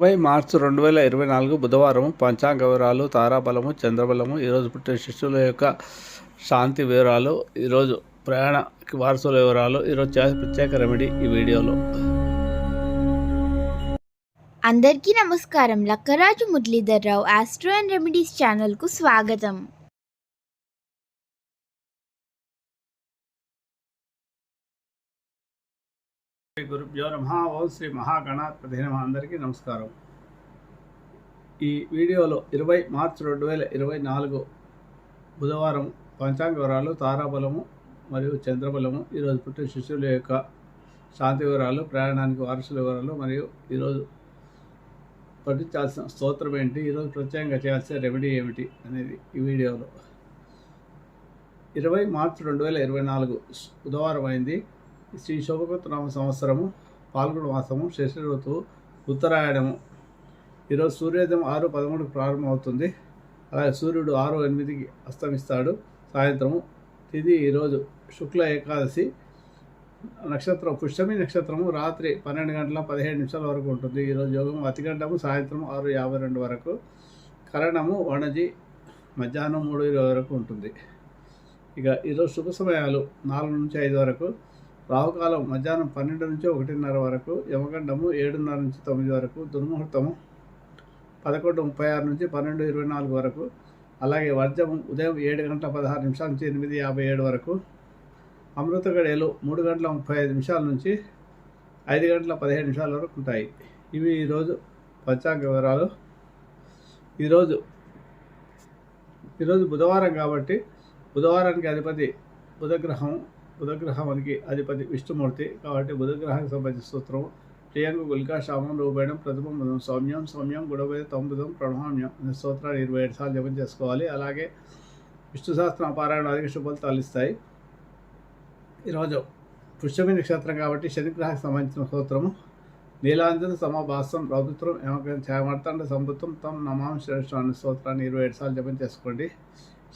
ముప్పై మార్చి రెండు వేల ఇరవై నాలుగు బుధవారం పంచాంగ వివరాలు తారాబలము చంద్రబలము ఈరోజు పుట్టిన శిష్యుల యొక్క శాంతి వివరాలు ఈరోజు ప్రయాణ వారసుల వివరాలు ఈరోజు చేసే ప్రత్యేక రెమెడీ ఈ వీడియోలో. అందరికీ నమస్కారం. Lakkaraju Muralidharrao astro and remedies ఛానల్కు స్వాగతం. శ్రీ గురుభ్యో నమ. ఓం శ్రీ మహాగణాధిపతి నమ. అందరికీ నమస్కారం. ఈ వీడియోలో ఇరవై మార్చి రెండు వేల ఇరవై నాలుగు బుధవారం పంచాంగ వివరాలు తారాబలము మరియు చంద్రబలము ఈరోజు పుట్టిన శిశువుల యొక్క శాంతి వివరాలు ప్రయాణానికి వారసుల వివరాలు మరియు ఈరోజు పఠించాల్సిన స్తోత్రం ఏంటి ఈరోజు ప్రత్యేకంగా చేయాల్సిన రెమెడీ ఏమిటి అనేది ఈ వీడియోలో. ఇరవై మార్చి రెండు వేల ఇరవై నాలుగు బుధవారం అయింది. శ్రీ శోభకృతనామ సంవత్సరము పాల్గొన మాసము శశి ఋతువు ఉత్తరాయణము. ఈరోజు సూర్యోదయం ఆరు పదమూడుకి ప్రారంభమవుతుంది. అలాగే సూర్యుడు ఆరు ఎనిమిదికి అస్తమిస్తాడు. సాయంత్రము తిది ఈరోజు శుక్ల ఏకాదశి. నక్షత్రం పుష్యమి నక్షత్రము రాత్రి పన్నెండు గంటల పదిహేడు నిమిషాల వరకు ఉంటుంది. ఈరోజు యోగం అతిగంటము సాయంత్రం ఆరు యాభై రెండు వరకు. కరణము వణజి మధ్యాహ్నం మూడు ఇరవై వరకు ఉంటుంది. ఇక ఈరోజు శుభ సమయాలు నాలుగు నుంచి ఐదు వరకు. రావుకాలం మధ్యాహ్నం పన్నెండు నుంచి ఒకటిన్నర వరకు యమగండము ఏడున్నర నుంచి తొమ్మిది వరకు దుర్ముహూర్తము పదకొండు ముప్పై ఆరు నుంచి పన్నెండు ఇరవై నాలుగు వరకు అలాగే వర్జము ఉదయం ఏడు గంటల పదహారు నిమిషాల నుంచి ఎనిమిది యాభై ఏడు వరకు అమృత గడియలు మూడు గంటల ముప్పై ఐదు నిమిషాల నుంచి ఐదు గంటల పదిహేడు నిమిషాల వరకు ఉంటాయి. ఇవి ఈరోజు పంచాంగ వివరాలు. ఈరోజు ఈరోజు బుధవారం కాబట్టి బుధవారానికి అధిపతి బుధగ్రహం బుధగ్రహానికి అధిపతి విష్ణుమూర్తి కాబట్టి బుధగ్రహానికి సంబంధించిన సూత్రం ప్రియంగు గుల్కా శామం రూపేణం ప్రథమం సౌమ్యం సౌమ్యం గుడవేద తొంభుదం ప్రణామ్యం అనే స్తోత్రాన్ని ఇరవై ఏడు సార్లు జపం చేసుకోవాలి. అలాగే విష్ణు శాస్త్రం పారాయణ అధిక శుభాలు తాలిస్తాయి ఈరోజు పుష్యమి నక్షత్రం కాబట్టి శనిగ్రహానికి సంబంధించిన సూత్రము నీలాంజన సమభాసం రౌద్రం మార్తాండ సంబుతం తమ నమాం శ్రేష్ఠ అనే స్తోత్రాన్ని ఇరవై ఏడు సార్లు జపం చేసుకోండి.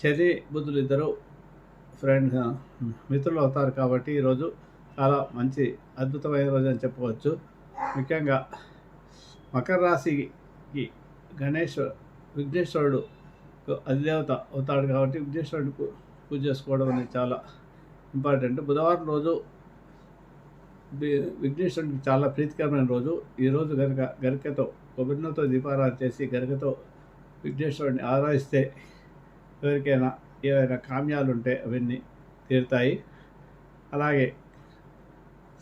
శని బుద్ధులు ఇద్దరు ఫ్రెండ్ మిత్రులు అవుతారు కాబట్టి ఈరోజు చాలా మంచి అద్భుతమైన రోజు అని చెప్పవచ్చు ముఖ్యంగా మకర రాశికి గణేష్ విఘ్నేశ్వరుడు అధిదేవత అవుతాడు కాబట్టి విఘ్నేశ్వరుడిని పూజ చేసుకోవడం అనేది చాలా ఇంపార్టెంట్. బుధవారం రోజు విఘ్నేశ్వరుడికి చాలా ప్రీతికరమైన రోజు. ఈరోజు గనక గరికతో కొబ్బరినతో దీపారాధన చేసి గరికతో విఘ్నేశ్వరుడిని ఆరాధిస్తే ఎవరికైనా ఏవైనా కామ్యాలు ఉంటే అవన్నీ తీరుతాయి. అలాగే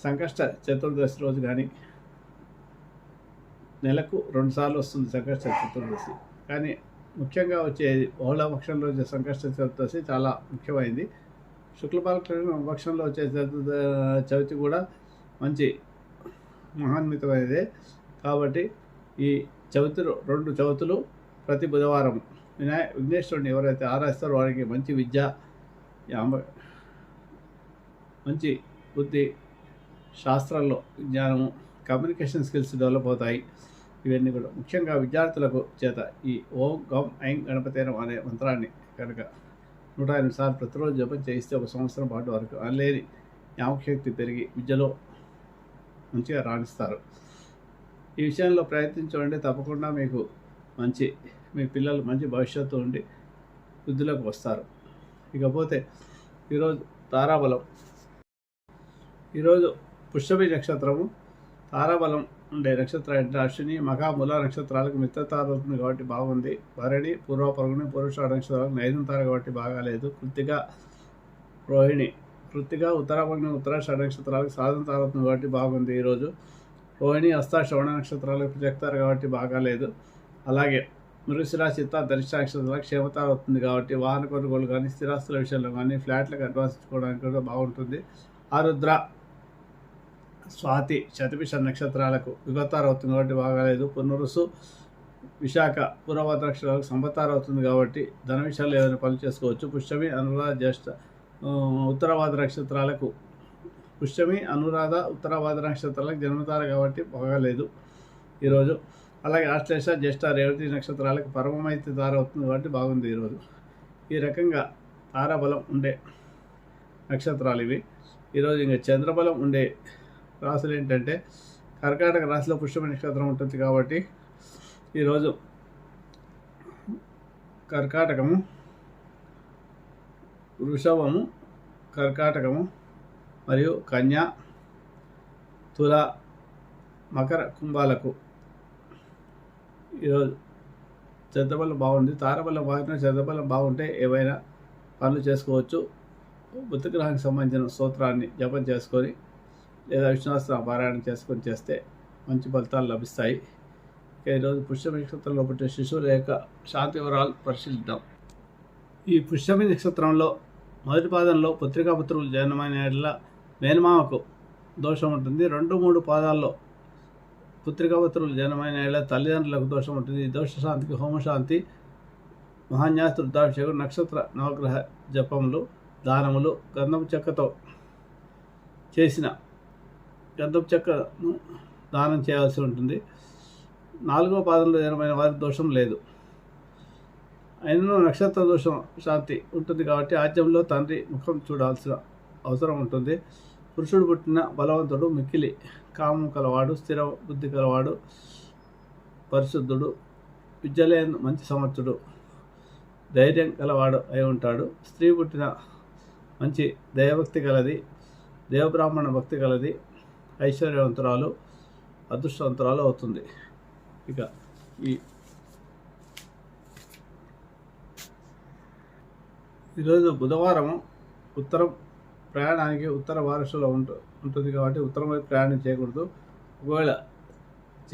సంకష్ట చతుర్దశి రోజు కానీ నెలకు రెండుసార్లు వస్తుంది సంకష్ట చతుర్దశి. కానీ ముఖ్యంగా వచ్చేది బహుళపక్షంలో వచ్చే సంకష్ట చతుర్దశి చాలా ముఖ్యమైనది శుక్లపక్ష పక్షంలో వచ్చే చతుర్ద చవితి కూడా మంచి మహాన్వితమైనదే. కాబట్టి ఈ చవితులు రెండు చవితులు ప్రతి బుధవారం వినాయ విఘ్నేశ్వరుని ఎవరైతే ఆరాధిస్తారో వారికి మంచి విద్య మంచి బుద్ధి శాస్త్రాల్లో జ్ఞానము కమ్యూనికేషన్ స్కిల్స్ డెవలప్ అవుతాయి ఇవన్నీ కూడా ముఖ్యంగా విద్యార్థులకు చేత ఈ ఓం గం ఐం గణపతేనం అనే మంత్రాన్ని కనుక నూట ఎనిమిది సార్లు ప్రతిరోజు జపం చేయిస్తే ఒక సంవత్సరం పాటు వరకు లేని జ్ఞాపకశక్తి పెరిగి విద్యలో మంచిగా రాణిస్తారు ఈ విషయంలో ప్రయత్నించండి తప్పకుండా మీకు మంచి మీ పిల్లలు మంచి భవిష్యత్తు ఉండి వృద్ధిలోకి వస్తారు. ఇకపోతే ఈరోజు తారాబలం. ఈరోజు పుష్పమి నక్షత్రము. తారాబలం ఉండే నక్షత్రం అంటే అశ్విని మఖా మూల నక్షత్రాలకు మిత్రతార అవుతుంది కాబట్టి బాగుంది. భరణి పూర్వ పరుగుని పురుష నక్షత్రాలకు నైదం తార కాబట్టి బాగాలేదు కృతిక రోహిణి. కృతిక ఉత్తరాపగ్ని ఉత్తరాష నక్షత్రాలకు సాధన తారవుతుంది కాబట్టి బాగుంది ఈరోజు. రోహిణి హస్త శ్రవణ నక్షత్రాలకు చెక్తారు కాబట్టి బాగాలేదు అలాగే మృగశిర చిత్త ధరిష్ట నక్షత్రాలకు క్షేమతార అవుతుంది కాబట్టి వాహన కొనుగోలు కానీ స్థిరాస్తుల విషయంలో కానీ ఫ్లాట్లకు అడ్వాన్స్ ఇచ్చుకోవడానికి కూడా బాగుంటుంది. ఆరుద్ర స్వాతి శతభిష నక్షత్రాలకు విభత్తారు అవుతుంది కాబట్టి బాగాలేదు. పునరుసు విశాఖ పూర్వభద్ర నక్షత్రాలకు సంపతారు అవుతుంది కాబట్టి ధన విషయాలు ఏదైనా పనులు చేసుకోవచ్చు. పుష్యమి అనురాధ జ్యేష్ఠ ఉత్తరవాద నక్షత్రాలకు పుష్యమి అనురాధ ఉత్తరవాద నక్షత్రాలకు జన్మతారు కాబట్టి బాగాలేదు. ఈరోజు అలాగే ఆశ్లేష జ్యేష్ఠ రేవతి నక్షత్రాలకు పరమమైతే తార అవుతుంది కాబట్టి బాగుంది ఈరోజు ఈ రకంగా తారాబలం ఉండే నక్షత్రాలు ఇవి. ఈరోజు ఇంకా చంద్రబలం ఉండే రాశులు ఏంటంటే కర్కాటక రాశిలో పుష్యమ నక్షత్రం ఉంటుంది కాబట్టి ఈరోజు కర్కాటకము వృషభము కర్కాటకము మరియు కన్యా తుల మకర కుంభాలకు ఈరోజు చెద్దబలం బాగుంది తారబలం బాగుంటే చెద్దబలం బాగుంటే ఏవైనా పనులు చేసుకోవచ్చు. బుద్ధగ్రహానికి సంబంధించిన సూత్రాన్ని జపం చేసుకొని లేదా విష్ణువాస్త్ర పారాయణం చేసుకొని చేస్తే మంచి ఫలితాలు లభిస్తాయి. ఇక ఈరోజు పుష్యమి నక్షత్రంలో పుట్టిన శిశువుల యొక్క శాంతి వివరాలు పరిశీలిద్దాం. ఈ పుష్యమి నక్షత్రంలో మొదటి పాదంలో పుత్రికా పుత్రులు మేనమామకు దోషం ఉంటుంది. రెండు మూడు పాదాల్లో పుత్రికా జనమైన జన్మైన తల్లిదండ్రులకు దోషం ఉంటుంది. ఈ దోష శాంతికి హోమశాంతి మహాన్యాస రుద్రాభిషేకం నక్షత్ర నవగ్రహ జపములు దానములు గంధం చెక్కతో చేసిన గంధం చెక్కను దానం చేయాల్సి ఉంటుంది. నాలుగో పాదంలో జనమైన వారికి దోషం లేదు. అయినను నక్షత్ర దోషం శాంతి ఉంటుంది కాబట్టి ఆద్యంలో తండ్రి ముఖం చూడాల్సిన అవసరం ఉంటుంది. పురుషుడు పుట్టిన బలవంతుడు మిక్కిలి కామం కలవాడు స్థిర బుద్ధి కలవాడు పరిశుద్ధుడు విద్యలేని మంచి సమర్థుడు ధైర్యం కలవాడు అయి ఉంటాడు. స్త్రీ పుట్టిన మంచి దైవభక్తి కలది దేవబ్రాహ్మణ భక్తి కలది ఐశ్వర్యవంతురాలు అదృష్టవంతురాలు అవుతుంది. ఇక ఈ ఈరోజు బుధవారం ఉత్తరం ప్రయాణానికి ఉత్తర వారసులో ఉంటు ఉంటుంది కాబట్టి ఉత్తరం వైపు ప్రయాణం చేయకూడదు. ఒకవేళ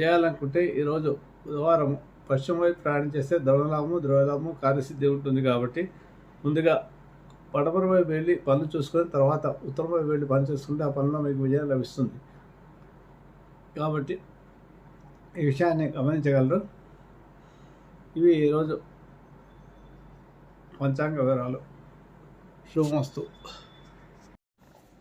చేయాలనుకుంటే ఈరోజు బుధవారం పశ్చిమ వైపు ప్రయాణం చేస్తే ద్రవలాభము ద్రవలాభము కార్యసిద్ధి ఉంటుంది కాబట్టి ముందుగా పడమర వైపు వెళ్ళి పనులు చూసుకొని తర్వాత ఉత్తరం వైపు వెళ్ళి పని చేసుకుంటే ఆ పనిలో మీకు విజయం లభిస్తుంది. కాబట్టి ఈ విషయాన్ని గమనించగలరు. ఇవి ఈరోజు పంచాంగ వివరాలు. శుభమస్తు.